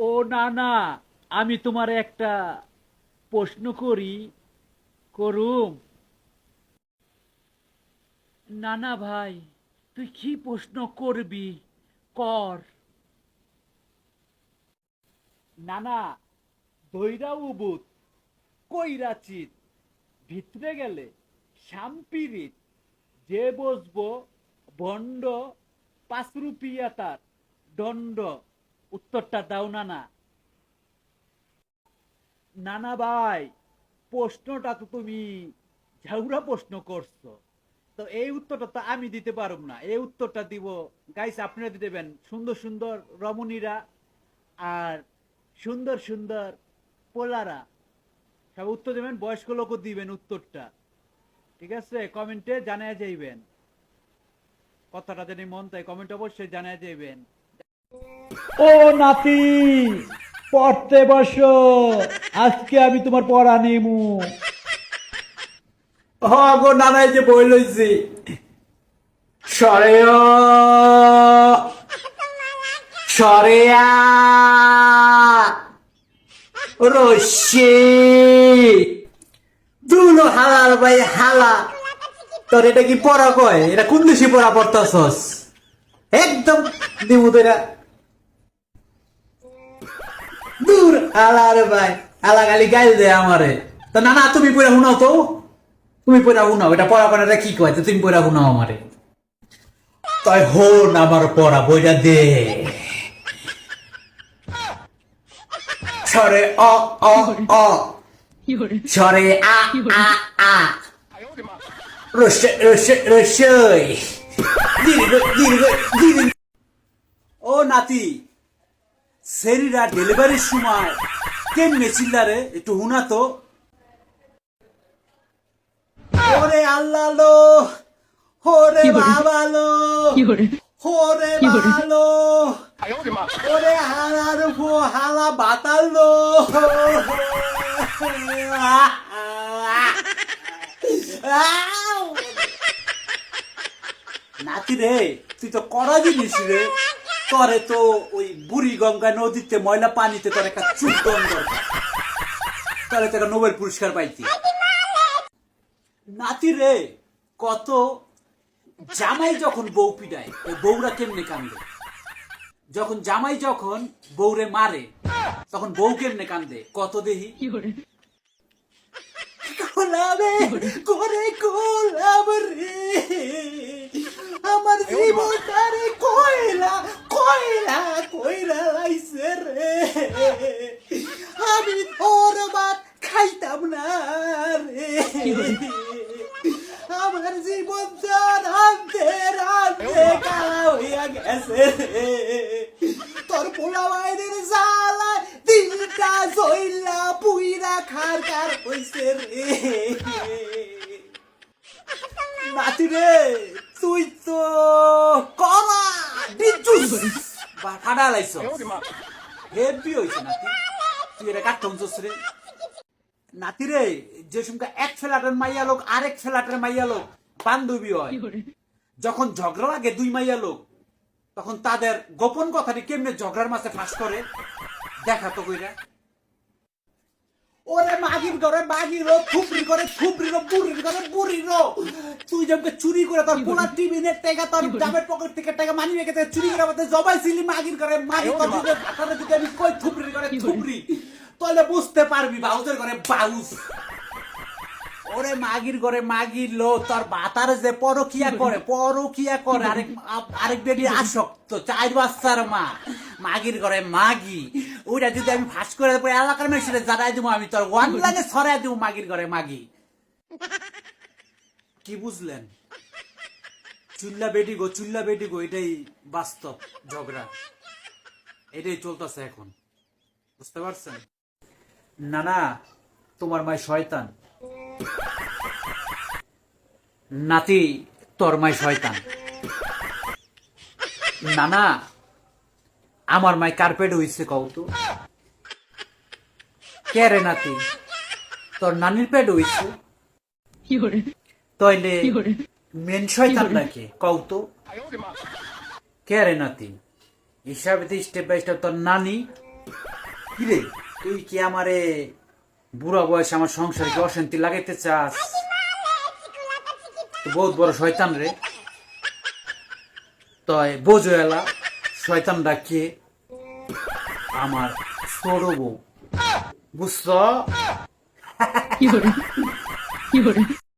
ও, না না, আমি তোমার একটা প্রশ্ন করি, করুম। না না, ভাই, তুই কি প্রশ্ন করবি? কর। না না, দইরা উবুত, কইরা চিত, ভিতরে গেলে শাম্পিরিত যে বসবো বন্ড, পাঁচ রুপিয়া তার দণ্ড। উত্তরটা দাও না না নানা ভাই, প্রশ্নটা তো তুমি ঝাউরা প্রশ্ন করছ। তো এই উত্তরটা তো আমি দিতে পারব না। এই উত্তরটা দিব গাইস আপনারা দিতে দেবেন। সুন্দর সুন্দর রমণীরা আর সুন্দর সুন্দর পোলারা। সব উত্তর দেবেন, বয়স্ক লোকও দিবেন উত্তরটা। ঠিক আছে? কমেন্টে জানায় যাইবেন। কথাটা জানি মন তাই কমেন্ট অবশ্যই জানায় যাইবেন। ও নাতি, পড়তে বসো। আজকে আমি তোমার পড়া নেমু। হ গো নানাই যে বই লইছি। সরে সরেয়া রশি দুলো ভাই, হালা। তোর এটা কি পড়া কয়? এটা কোন দেশি পড়া পড়তাছস? একদম দিমু ভাই হালা গালি গাইল দে আমারে। তো না না, তুমি পড়া শুনাও তো। তুমি পড়া শুনাও, এটা পড়া কি কয়? তো তুমি পড়া শুনাও আমারে। তাই আমার পড়া, বইটা দে। সরে অ অ অ। সরে আ আ আ। রসে রসে ও নাতি সেরিরা ডেলিভারির সময় কেমনে চিল্লারে? একটু হুনা তো। ওরে আল্লাহ লো ওরে বাবা লো ওরে ভালো ওরে হালার ফো হালা বাতাল লো। নাতি রে তুই তো করা জিনিস রে। তোরে তো ওই বুড়ি গঙ্গা নদীতে ময়লা পানিতে তোর একটা চুপ দরকার তাহলে তো একটা নোবেল পুরস্কার পাইতি। নাতি রে কত জামাই যখন বউ পিটায় ওই বউরা কেমনে কান্দে? যখন জামাই যখন বউরে মারে তখন বউ কেমনে কান্দে? কত দেহি? গোলাপে করে গোলাপ রে আমার জীবনটারে কয়লা কয়লা কয়লা লাইছে রে আমি তোর ভাত খাইতাম না রে আমার জীবন রান্ধে রান্ধে কালা হইয়া গেছে তোর পোলা বাইরের জ্বালা দিলটা জইলা পুইরা খার কার হইছে রে নাতি রে তুই তো করা ডিজুস ঠাডা লাইছ। হেভি হয়েছে নাতি। তুই এটা কাটতাম রে? নাতি রে যে সময় এক ফ্ল্যাটের মাইয়া লোক আরেক ফ্ল্যাটের মাইয়া লোক বান্ধবী হয়। যখন ঝগড়া লাগে দুই মাইয়া লোক তখন তাদের গোপন কথাটি কেমনে ঝগড়ার মাঝে ফাঁস করে? দেখা তো কইরা। ওরে মাগির করে মাগির থুপড়ি করে থুপড়ি রো বুড়ির বুড়ি রো তুই যেমকে চুরি করে তোর পোলা টিভি টাকা তোর ডাবের পকেট থেকে টাকা মানি রেখে চুরি করে আমাদের জবাইছিলি মাগির করে মাগির আমি কই থুপড়ি করে থুপড়ি তাহলে বুঝতে পারবি বাউজের ঘরে বাউজ ওরে মাগির ঘরে মাগির লো তোর বাতার যে পরকিয়া করে পরকিয়া করে। আরেক আরেক বেবি আসক্ত, চার বাচ্চার মা। মাগির ঘরে মাগি। ওইটা যদি আমি ফাঁস করে দেবো, এলাকার মেশিনে জানাই দিব আমি, তোর ওয়ান লাগে সরাই দিব মাগির ঘরে মাগি। কি বুঝলেন? চুল্লা বেটি গো, চুল্লা বেটি গো, এটাই বাস্তব ঝগড়া। এটাই চলতেছে এখন। বুঝতে পারছেন? না না তোমার মায় শয়তান। নাতি তোর মায় শয়তান। না না আমার মায় কার্পেট হইছে কও তো। কে রে নাতি? তোর নানির পেট হইছে তইলে মেন শয়তান নাকি? কও তো। কে রে নাতি? হিসাবে স্টেপ বাই স্টেপ তোর নানি। কিরে তুই কি আমারে বুড়া বয়সে আমার সংসারে কি অশান্তি লাগাইতে চাস? বহুত বড় শয়তান রে। তয় বোঝো এলা শয়তান ডাকিয়ে আমার ছোট বউ। বুঝছ?